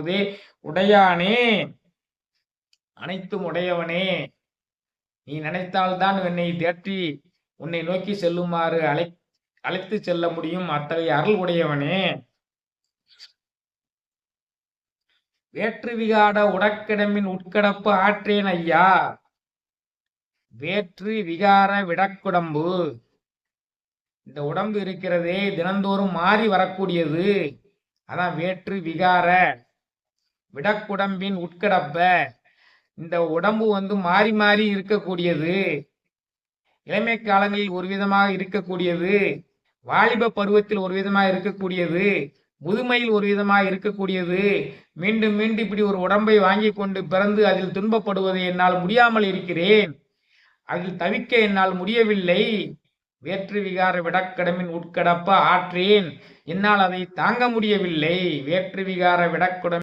அமுதே உடையானே அனைத்தும் உடையவனே நீ நினைத்தால்தான் என்னை தேற்றி உன்னை நோக்கி செல்லுமாறு அழை அழைத்து செல்ல முடியும் அத்தகைய அருள் உடையவனே. வேற்று விகாட உடக்கிடமின் உட்கடப்பு ஆற்றேன் ஐயா. வேற்று விகார விடக்குடம்பு. இந்த உடம்பு இருக்கிறதே தினந்தோறும் மாறி வரக்கூடியது. அதான் வேற்று விகார விடக்குடம்பின் உட்கடப்ப. இந்த உடம்பு வந்து மாறி மாறி இருக்கக்கூடியது. இளமை காலங்களில் ஒரு விதமாக இருக்கக்கூடியது. வாலிப பருவத்தில் ஒரு விதமாக இருக்கக்கூடியது. முதுமையில் ஒரு விதமாக இருக்கக்கூடியது. மீண்டும் மீண்டும் இப்படி ஒரு உடம்பை வாங்கி கொண்டு பிறந்து அதில் துன்பப்படுவதை என்னால் முடியாமல் இருக்கிறேன். அதில் தவிக்க என்னால் முடியவில்லை. வேற்று விகார விடக்கடமின் உட்கடப்ப ஆற்றேன். என்னால் அதை தாங்க முடியவில்லை. வேற்று விகார விடக்குடம்